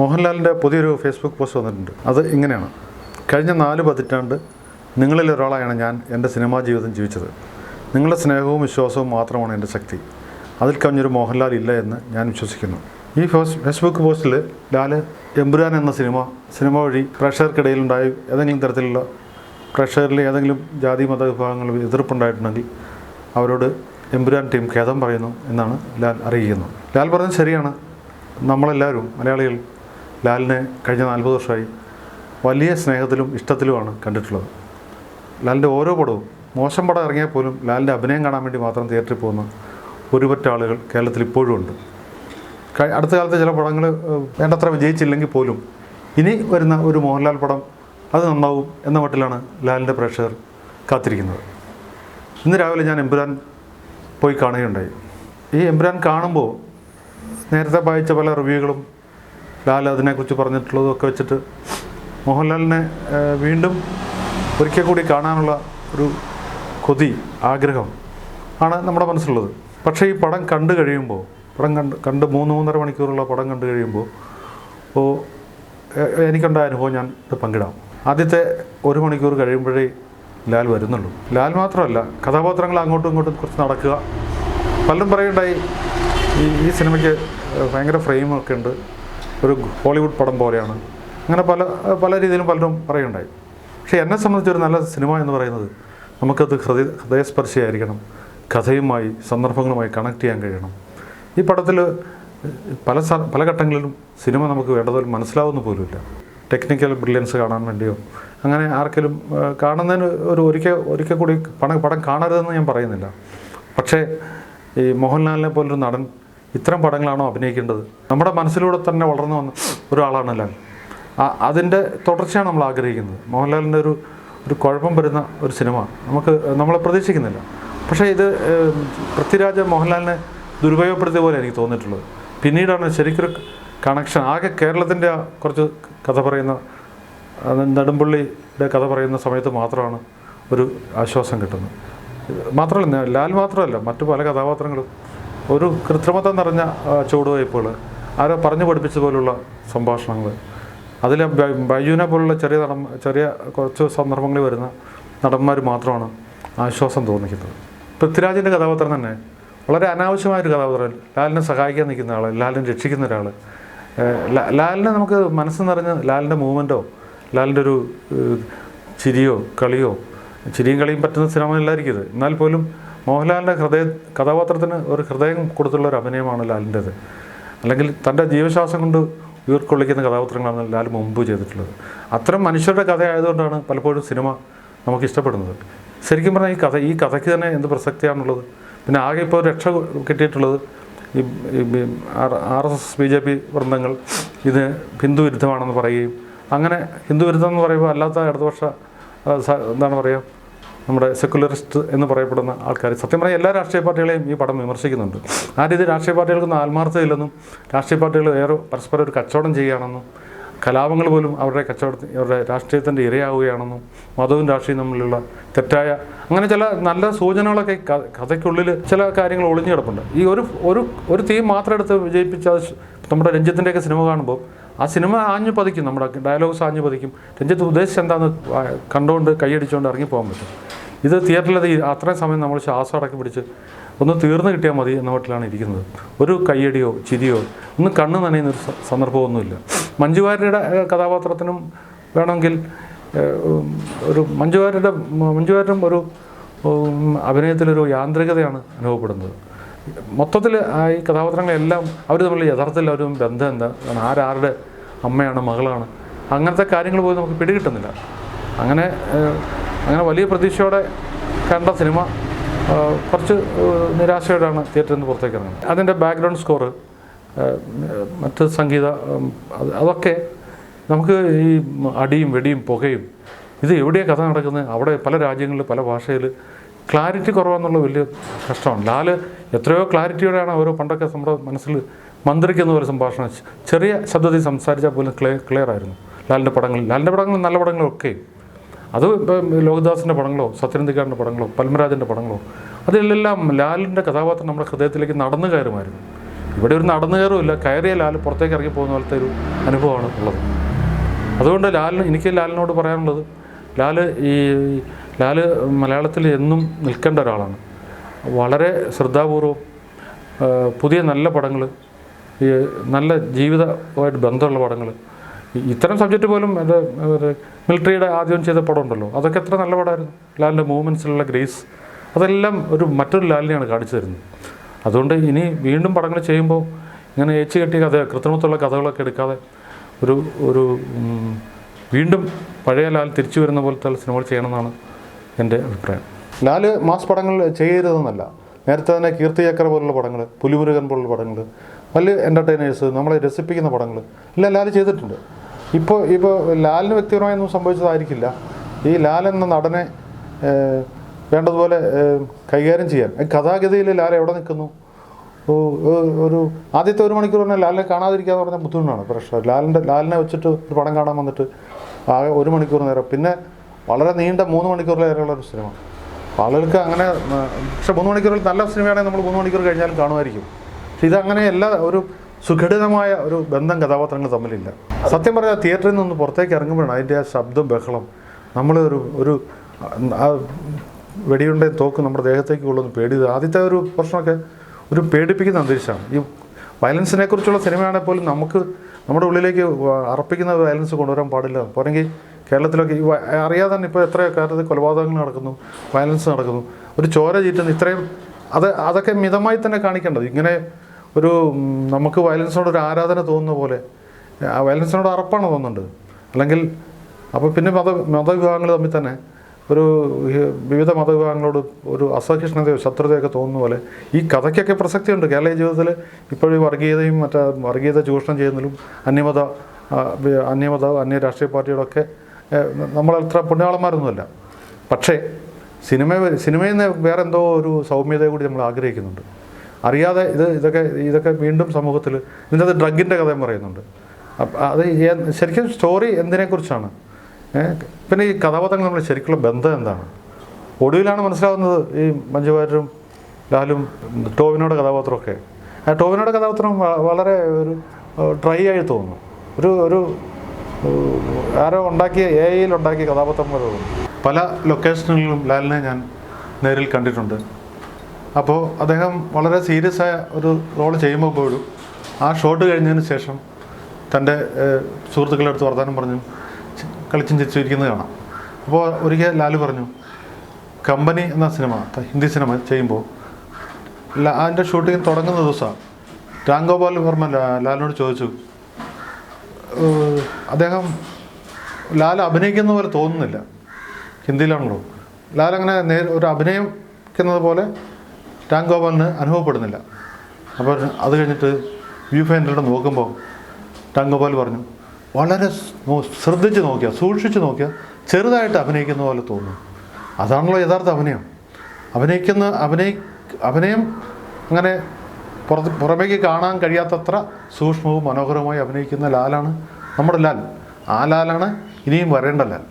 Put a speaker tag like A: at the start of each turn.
A: മോഹൻലാലിന്റെ പുതിയൊരു Facebook post വന്നിട്ടുണ്ട്. അത് ഇങ്ങനെയാണ്. കഴിഞ്ഞ നാല് പതിറ്റാണ്ട് നിങ്ങളിൽ ഞാൻ എന്റെ സിനിമാ ജീവിതം ജീവിച്ചത്. നിങ്ങളുടെ സ്നേഹവും വിശ്വാസവും മാത്രമാണ് എന്റെ ശക്തി. അതിൽ കവിഞ്ഞൊരു മോഹൻലാൽ ഇല്ല എന്ന് ഞാൻ വിശ്വസിക്കുന്നു. ഈ ഫേസ് ഫേസ്ബുക്ക് പോസ്റ്റിൽ ലാൽ എമ്പുരാൻ എന്ന സിനിമ സിനിമ വഴി പ്രേക്ഷകർക്കിടയിലുണ്ടായ ഏതെങ്കിലും തരത്തിലുള്ള പ്രേക്ഷകരിൽ ഏതെങ്കിലും ജാതി മത വിഭാഗങ്ങൾ എതിർപ്പുണ്ടായിട്ടുണ്ടെങ്കിൽ അവരോട് എമ്പുരാൻ ടീം ഖേദം പറയുന്നു എന്നാണ് ലാൽ അറിയിക്കുന്നത്. ലാൽ പറഞ്ഞത് ശരിയാണ്. നമ്മളെല്ലാവരും മലയാളികൾ ലാലിനെ കഴിഞ്ഞ നാൽപ്പത് വർഷമായി വലിയ സ്നേഹത്തിലും ഇഷ്ടത്തിലുമാണ് കണ്ടിട്ടുള്ളത്. ലാലിന്റെ ഓരോ പടവും മോശം പടം ഇറങ്ങിയാൽ പോലും ലാലിന്റെ അഭിനയം കാണാൻ വേണ്ടി മാത്രം തിയേറ്ററിൽ പോകുന്ന ഒരുപറ്റ ആളുകൾ കേരളത്തിൽ ഇപ്പോഴും ഉണ്ട്. അടുത്ത കാലത്ത് ചില പടങ്ങൾ വേണ്ടത്ര വിജയിച്ചില്ലെങ്കിൽ പോലും ഇനി വരുന്ന ഒരു മോഹൻലാൽ പടം അത് നന്നാവും എന്ന മട്ടിലാണ് ലാലിന്റെ പ്രേക്ഷകർ കാത്തിരിക്കുന്നത്. ഇന്ന് രാവിലെ ഞാൻ എമ്പുരാൻ പോയി കാണുകയുണ്ടായി. ഈ എമ്പുരാൻ കാണുമ്പോൾ നേരത്തെ വായിച്ച പല റിവ്യൂകളും ലാൽ അതിനെക്കുറിച്ച് പറഞ്ഞിട്ടുള്ളതും ഒക്കെ വെച്ചിട്ട് മോഹൻലാലിനെ വീണ്ടും ഒരിക്കൽ കൂടി കാണാനുള്ള ഒരു കൊതി ആഗ്രഹം ആണ് നമ്മുടെ മനസ്സിലുള്ളത്. പക്ഷേ ഈ പടം കണ്ടു കഴിയുമ്പോൾ പടം കണ്ട് കണ്ട് മൂന്ന് മൂന്നര മണിക്കൂറുള്ള പടം കണ്ടു കഴിയുമ്പോൾ ഓ എനിക്കുണ്ടായ അനുഭവം ഞാൻ ഇത് പങ്കിടാം. ആദ്യത്തെ ഒരു മണിക്കൂർ കഴിയുമ്പോഴേ ലാൽ വരുന്നുള്ളൂ. ലാൽ മാത്രമല്ല കഥാപാത്രങ്ങൾ അങ്ങോട്ടും ഇങ്ങോട്ടും കുറച്ച് നടക്കുക. പലരും പറയുണ്ടായി ഈ ഈ സിനിമയ്ക്ക് ഭയങ്കര ഫ്രെയിമൊക്കെ ഉണ്ട്. ഒരു ഹോളിവുഡ് പടം പോലെയാണ്. അങ്ങനെ പല പല രീതിയിലും പലരും പറയുണ്ടായി പക്ഷേ എന്നെ സംബന്ധിച്ചൊരു നല്ല സിനിമ എന്ന് പറയുന്നത് നമുക്കത് ഹൃദയ ഹൃദയസ്പർശിയായിരിക്കണം. കഥയുമായി സന്ദർഭങ്ങളുമായി കണക്ട് ചെയ്യാൻ കഴിയണം. ഈ പടത്തിൽ പല പല ഘട്ടങ്ങളിലും സിനിമ നമുക്ക് വേണ്ടതുപോലെ മനസ്സിലാവുന്ന പോലുമില്ല. ടെക്നിക്കൽ ബ്രില്യൻസ് കാണാൻ വേണ്ടിയോ അങ്ങനെ ആർക്കെങ്കിലും കാണുന്നതിന് ഒരു ഒരിക്കൽ ഒരിക്കൽ കൂടി പണം പടം കാണരുതെന്ന് ഞാൻ പറയുന്നില്ല. പക്ഷേ ഈ മോഹൻലാലിനെ പോലൊരു നടൻ ഇത്തരം പടങ്ങളാണോ അഭിനയിക്കേണ്ടത്? നമ്മുടെ മനസ്സിലൂടെ തന്നെ വളർന്നു വന്ന ഒരാളാണ് ലാൽ അതിന്റെ തുടർച്ചയാണ് നമ്മൾ ആഗ്രഹിക്കുന്നത്. മോഹൻലാലിന്റെ ഒരു ഒരു കുഴപ്പം വരുന്ന ഒരു സിനിമ. നമുക്ക് നമ്മളെ പ്രതീക്ഷിക്കുന്നില്ല. പക്ഷേ ഇത് പൃഥ്വിരാജ് മോഹൻലാലിനെ ദുരുപയോഗപ്പെടുത്തിയ പോലെ എനിക്ക് തോന്നിയിട്ടുള്ളത്. പിന്നീടാണ് ശരിക്കൊരു കണക്ഷൻ. ആകെ കേരളത്തിന്റെ കുറച്ച് കഥ പറയുന്ന നെടുമ്പള്ളിയുടെ കഥ പറയുന്ന സമയത്ത് മാത്രമാണ് ഒരു ആശ്വാസം കിട്ടുന്നത്. മാത്രമല്ല ലാൽ മാത്രമല്ല മറ്റു പല കഥാപാത്രങ്ങളും ഒരു കൃത്രിമത്വം നിറഞ്ഞ ചുവടുവയ്പ്പുകൾ. ആരോ പറഞ്ഞു പഠിപ്പിച്ചതുപോലുള്ള സംഭാഷണങ്ങൾ. അതിൽ ബൈജുവിനെ പോലുള്ള ചെറിയ നടൻ ചെറിയ കുറച്ച് സന്ദർഭങ്ങളിൽ വരുന്ന നടന്മാർ മാത്രമാണ് ആശ്വാസം തോന്നിക്കുന്നത്. പൃഥ്വിരാജിന്റെ കഥാപാത്രം തന്നെ വളരെ അനാവശ്യമായൊരു കഥാപാത്രം. ലാലിനെ സഹായിക്കാൻ നിൽക്കുന്ന ആൾ ലാലിനെ രക്ഷിക്കുന്ന ഒരാൾ ലാലിനെ നമുക്ക് മനസ്സ് നിറഞ്ഞ് ലാലിന്റെ മൂവ്മെന്റോ ലാലിന്റെ ഒരു ചിരിയോ കളിയോ ചിരിയും കളിയും പറ്റുന്ന സിനിമയിലായിരിക്കും ഇത്. എന്നാൽ പോലും മോഹൻലാലിന്റെ ഹൃദയ കഥാപാത്രത്തിന് ഒരു ഹൃദയം കൊടുത്തുള്ള ഒരു അഭിനയമാണ് ലാലിന്റേത്. അല്ലെങ്കിൽ തന്റെ ജീവശ്വാസം കൊണ്ട് ഉയർക്കൊള്ളിക്കുന്ന കഥാപാത്രങ്ങളാണ് ലാൽ മുമ്പ് ചെയ്തിട്ടുള്ളത്. അത്തരം മനുഷ്യരുടെ കഥ ആയതുകൊണ്ടാണ് പലപ്പോഴും സിനിമ നമുക്ക് ഇഷ്ടപ്പെടുന്നത് ശരിക്കും പറഞ്ഞാൽ ഈ കഥ ഈ കഥയ്ക്ക് തന്നെ എന്ത് പ്രസക്തിയാണുള്ളത്? പിന്നെ ആകെ ഇപ്പോൾ രക്ഷ കിട്ടിയിട്ടുള്ളത് ഈ R S S B J P വൃന്ദങ്ങൾ ഇത് ഹിന്ദു വിരുദ്ധമാണെന്ന് പറയുകയും അങ്ങനെ ഹിന്ദു വിരുദ്ധം എന്ന് പറയുമ്പോൾ അല്ലാത്ത ഇടതുപക്ഷ എന്താണ് പറയുക? നമ്മുടെ സെക്കുലറിസ്റ്റ് എന്ന് പറയപ്പെടുന്ന ആൾക്കാർ സത്യം പറഞ്ഞാൽ എല്ലാ രാഷ്ട്രീയ പാർട്ടികളെയും ഈ പടം വിമർശിക്കുന്നുണ്ട്. ആ രീതി രാഷ്ട്രീയ പാർട്ടികൾക്കൊന്നും ആത്മാർത്ഥതയില്ലെന്നും രാഷ്ട്രീയ പാർട്ടികൾ ഏറെ പരസ്പരം ഒരു കച്ചവടം ചെയ്യുകയാണെന്നും കലാപങ്ങൾ പോലും അവരുടെ കച്ചവടത്തിൽ അവരുടെ രാഷ്ട്രീയത്തിന്റെ ഇരയാവുകയാണെന്നും മതവും രാഷ്ട്രീയവും തമ്മിലുള്ള തെറ്റായ അങ്ങനെ ചില നല്ല സൂചനകളൊക്കെ കഥയ്ക്കുള്ളിൽ ചില കാര്യങ്ങൾ ഒളിഞ്ഞു കിടപ്പുണ്ട്. ഈ ഒരു ഒരു ഒരു തീം മാത്രം എടുത്ത് വിജയിപ്പിച്ച നമ്മുടെ രഞ്ജിത്തിന്റെയൊക്കെ സിനിമ കാണുമ്പോൾ ആ സിനിമ ആഞ്ഞു പതിക്കും നമ്മുടെ ഡയലോഗ്സ് ആഞ്ഞു പതിക്കും. രഞ്ജിത്ത് ഉദ്ദേശിച്ച് എന്താണെന്ന് കണ്ടുകൊണ്ട് കൈയടിച്ചുകൊണ്ട് ഇറങ്ങി പോകാൻ പറ്റും. ഇത് തിയേറ്ററിൽ അത് അത്രയും സമയം നമ്മൾ ശ്വാസം അടക്കി പിടിച്ച് ഒന്ന് തീർന്നു കിട്ടിയാൽ മതി എന്ന വീട്ടിലാണ് ഇരിക്കുന്നത്. ഒരു കയ്യടിയോ ചിരിയോ ഒന്നും കണ്ണ് നനയുന്ന ഒരു സ- സന്ദർഭമൊന്നുമില്ല. മഞ്ജുവാര്യയുടെ കഥാപാത്രത്തിനും വേണമെങ്കിൽ ഒരു മഞ്ജുവാര്യയുടെ ഒരു അഭിനയത്തിലൊരു യാന്ത്രികതയാണ് അനുഭവപ്പെടുന്നത്. മൊത്തത്തിൽ ഈ കഥാപാത്രങ്ങളെല്ലാം അവർ തമ്മിൽ യഥാർത്ഥത്തിൽ ഒരു ബന്ധം എന്താ? ആരാരുടെ അമ്മയാണ് മകളാണ്. അങ്ങനത്തെ കാര്യങ്ങൾ പോലും നമുക്ക് പിടികിട്ടുന്നില്ല. അങ്ങനെ അങ്ങനെ വലിയ പ്രതീക്ഷയോടെ കണ്ട സിനിമ കുറച്ച് നിരാശയോടാണ് തിയേറ്ററിൽ നിന്ന് പുറത്തേക്ക് ഇറങ്ങുന്നത്. അതിന്റെ ബാക്ക്ഗ്രൗണ്ട് സ്കോറ് മറ്റ് സംഗീത അതൊക്കെ നമുക്ക് ഈ അടിയും വെടിയും പുകയും ഇത് എവിടെയാണ് കഥ നടക്കുന്നത്? അവിടെ പല രാജ്യങ്ങളിൽ പല ഭാഷയിൽ ക്ലാരിറ്റി കുറവാന്നുള്ള വലിയ കഷ്ടമാണ്. ലാൽ എത്രയോ ക്ലാരിറ്റിയോടെയാണ് ഓരോ പണ്ടൊക്കെ നമ്മുടെ മനസ്സിൽ മന്ത്രിക്കുന്ന എന്നൊരു സംഭാഷണം ചെറിയ ശബ്ദത്തിൽ സംസാരിച്ചാൽ പോലും ക്ലിയർ ക്ലിയർ ആയിരുന്നു. ലാലിന്റെ പടങ്ങളിൽ ലാലിന്റെ പടങ്ങൾ നല്ല പടങ്ങളൊക്കെ അത് ലോകദാസിന്റെ പടങ്ങളോ സത്യനന്ദിക്കാരന്റെ പടങ്ങളോ പത്മരാജന്റെ പടങ്ങളോ അതിലെല്ലാം ലാലിന്റെ കഥാപാത്രം നമ്മുടെ ഹൃദയത്തിലേക്ക് നടന്നു കയറുമായിരുന്നു. ഇവിടെ ഒരു നടന്നു കയറുമില്ല കയറിയ ലാൽ പുറത്തേക്ക് ഇറങ്ങി പോകുന്ന പോലത്തെ ഒരു അനുഭവമാണ് ഉള്ളത്. അതുകൊണ്ട് ലാലിന് എനിക്ക് ലാലിനോട് പറയാനുള്ളത് ലാൽ ഈ ലാൽ മലയാളത്തിൽ എന്നും നിൽക്കേണ്ട ഒരാളാണ്. വളരെ ശ്രദ്ധാപൂർവം പുതിയ നല്ല പടങ്ങൾ ഈ നല്ല ജീവിതമായിട്ട് ബന്ധമുള്ള പടങ്ങൾ. ഇത്തരം സബ്ജക്റ്റ് പോലും എന്റെ മിലിറ്ററിയുടെ ആദ്യം ചെയ്ത പടം ഉണ്ടല്ലോ അതൊക്കെ എത്ര നല്ല പടമായിരുന്നു. ലാലിന്റെ മൂവ്മെന്റ്സിലുള്ള ഗ്രേസ്. അതെല്ലാം ഒരു മറ്റൊരു ലാലിനെയാണ് കാണിച്ചു തരുന്നത്. അതുകൊണ്ട് ഇനി വീണ്ടും പടങ്ങൾ ചെയ്യുമ്പോൾ ഇങ്ങനെ ഏച്ചു കെട്ടിയ കഥ കൃത്രിമത്തുള്ള കഥകളൊക്കെ എടുക്കാതെ ഒരു ഒരു വീണ്ടും പഴയ ലാൽ തിരിച്ചു വരുന്ന പോലത്തെ സിനിമകൾ ചെയ്യണമെന്നാണ് എന്റെ അഭിപ്രായം. ലാൽ മാസ് പടങ്ങൾ ചെയ്യരുതെന്നല്ല നേരത്തെ തന്നെ കീർത്തി ചക്ര പോലുള്ള പടങ്ങൾ പുലിമുരുകൻ പോലുള്ള പടങ്ങൾ വലിയ എന്റർടൈനേഴ്സ് നമ്മളെ രസിപ്പിക്കുന്ന പടങ്ങൾ. എല്ലാം ലാൽ ചെയ്തിട്ടുണ്ട്. ഇപ്പോൾ ഇപ്പോൾ ലാലിന് വ്യക്തിപരമായൊന്നും സംഭവിച്ചതായിരിക്കില്ല. ഈ ലാൽ എന്ന നടനെ വേണ്ടതുപോലെ കൈകാര്യം ചെയ്യാൻ. കഥാഗതിയിൽ ലാൽ എവിടെ നിൽക്കുന്നു? ഒരു ആദ്യത്തെ ഒരു മണിക്കൂർ പറഞ്ഞാൽ ലാലിനെ കാണാതിരിക്കുക എന്ന് പറഞ്ഞാൽ ബുദ്ധിമുട്ടാണ്. പ്രശ്നം ലാലിന്റെ ലാലിനെ വെച്ചിട്ട് ഒരു പടം കാണാൻ വന്നിട്ട് ആകെ ഒരു മണിക്കൂർ നേരം. പിന്നെ വളരെ നീണ്ട മൂന്ന് മണിക്കൂറിലേറെയുള്ള ഒരു സിനിമ. ആളുകൾക്ക് അങ്ങനെ പക്ഷേ മൂന്ന് മണിക്കൂറിൽ നല്ല സിനിമയാണെങ്കിൽ നമ്മൾ മൂന്ന് മണിക്കൂർ കഴിഞ്ഞാലും കാണുമായിരിക്കും. ഇതങ്ങനെ എല്ലാ ഒരു സുഘടിതമായ ഒരു ബന്ധം കഥാപാത്രങ്ങൾ തമ്മിലില്ല. സത്യം പറഞ്ഞാൽ തിയേറ്ററിൽ നിന്ന് പുറത്തേക്ക് ഇറങ്ങുമ്പോഴാണ് അതിന്റെ ആ ശബ്ദം ബഹളം. നമ്മൾ ഒരു ഒരു ആ തോക്ക് നമ്മുടെ ദേഹത്തേക്ക് കൊള്ളുന്ന പേടി ആദ്യത്തെ ഒരു പ്രശ്നമൊക്കെ ഒരു പേടിപ്പിക്കുന്ന അന്തരീക്ഷമാണ്. ഈ വയലൻസിനെ കുറിച്ചുള്ള സിനിമയാണെങ്കിൽ പോലും നമുക്ക് നമ്മുടെ ഉള്ളിലേക്ക് അർപ്പിക്കുന്ന വയലൻസ് കൊണ്ടുവരാൻ പാടില്ല. പോരെങ്കിൽ കേരളത്തിലൊക്കെ ഈ അറിയാതെ തന്നെ ഇപ്പോൾ എത്ര കാര്യത്തിൽ കൊലപാതകങ്ങൾ നടക്കുന്നു വയലൻസ് നടക്കുന്നു. ഒരു ചോര ചീറ്റുന്ന ഇത്രയും അത് അതൊക്കെ മിതമായി തന്നെ കാണിക്കേണ്ടത്. ഇങ്ങനെ ഒരു നമുക്ക് വയലൻസിനോട് ഒരു ആരാധന തോന്നുന്ന പോലെ ആ വയലൻസിനോട് അറപ്പാണ് തോന്നുന്നുണ്ട്. അല്ലെങ്കിൽ അപ്പോൾ പിന്നെ മത മതവിഭാഗങ്ങൾ തമ്മിൽ തന്നെ ഒരു വിവിധ മതവിഭാഗങ്ങളോട് ഒരു അസഹിഷ്ണുതയോ ശത്രുതയൊക്കെ തോന്നുന്ന പോലെ ഈ കഥയ്ക്കൊക്കെ പ്രസക്തിയുണ്ട്. കേരളീയ ജീവിതത്തിൽ ഇപ്പോഴും വർഗീയതയും മറ്റേ വർഗീയത ചൂഷണം ചെയ്യുന്നതിലും അന്യമത അന്യമത അന്യ രാഷ്ട്രീയ പാർട്ടികളൊക്കെ നമ്മളത്ര പുണ്യാളന്മാരൊന്നുമല്ല. പക്ഷേ സിനിമ സിനിമയിൽ നിന്ന് വേറെ എന്തോ ഒരു സൗമ്യതയെ കൂടി നമ്മൾ ആഗ്രഹിക്കുന്നുണ്ട്. അറിയാതെ ഇത് ഇതൊക്കെ ഇതൊക്കെ വീണ്ടും സമൂഹത്തിൽ ഇതിന്റെ അത് ഡ്രഗിന്റെ കഥയും പറയുന്നുണ്ട്. അത് ശരിക്കും സ്റ്റോറി എന്തിനെക്കുറിച്ചാണ് പിന്നെ ഈ കഥാപാത്രങ്ങൾ നമ്മൾ ശരിക്കുള്ള ബന്ധം എന്താണ്? ഒടുവിലാണ് മനസ്സിലാവുന്നത് ഈ മഞ്ജുവാരും ലാലും ടോവിനോടെ കഥാപാത്രമൊക്കെ. ആ ടോവിനോടെ കഥാപാത്രം വളരെ ഒരു ഡ്രൈ ആയി തോന്നുന്നു. ഒരു ഒരു ആരോ ഉണ്ടാക്കിയ എ ഐയിൽ ഉണ്ടാക്കിയ കഥാപാത്രം പോലെ തോന്നുന്നു. പല ലൊക്കേഷനുകളിലും ലാലിനെ ഞാൻ നേരിൽ കണ്ടിട്ടുണ്ട്. അപ്പോൾ അദ്ദേഹം വളരെ സീരിയസ് ആയ ഒരു റോൾ ചെയ്യുമ്പോൾ പോലും ആ ഷോട്ട് കഴിഞ്ഞതിന് ശേഷം തന്റെ സുഹൃത്തുക്കളുടെ അടുത്ത് വർത്തമാനം പറഞ്ഞു കളിച്ചും ചിരിച്ചിരിക്കുന്നത് കാണാം. അപ്പോൾ ഒരിക്കൽ ലാലു പറഞ്ഞു കമ്പനി എന്ന സിനിമ ഹിന്ദി സിനിമ ചെയ്യുമ്പോൾ അതിന്റെ ഷൂട്ടിംഗ് തുടങ്ങുന്ന ദിവസമാണ് രാം ഗോപാൽ വർമ്മ ലാലിനോട് ചോദിച്ചു അദ്ദേഹം ലാൽ അഭിനയിക്കുന്ന പോലെ തോന്നുന്നില്ല. ഹിന്ദിയിലാണല്ലോ. ലാൽ അങ്ങനെ ഒരു അഭിനയിക്കുന്നത് പോലെ രാം ഓവറിന് അനുഭവപ്പെടുന്നില്ല. അപ്പോൾ അത് കഴിഞ്ഞിട്ട് വ്യൂ ഫൈൻഡറുടെ നോക്കുമ്പോൾ ടാങ്ക് ഗോപാൽ പറഞ്ഞു വളരെ ശ്രദ്ധിച്ച് നോക്കിയാൽ സൂക്ഷിച്ച് നോക്കിയാൽ ചെറുതായിട്ട് അഭിനയിക്കുന്ന പോലെ തോന്നും. അതാണല്ലോ യഥാർത്ഥ അഭിനയം. അഭിനയിക്കുന്ന അഭിനയി അഭിനയം അങ്ങനെ പുറത്ത് പുറമേക്ക് കാണാൻ കഴിയാത്തത്ര സൂക്ഷ്മവും മനോഹരവുമായി അഭിനയിക്കുന്ന ലാലാണ് നമ്മുടെ ലാൽ. ആ ലാലാണ് ഇനിയും വരേണ്ട ലാൽ.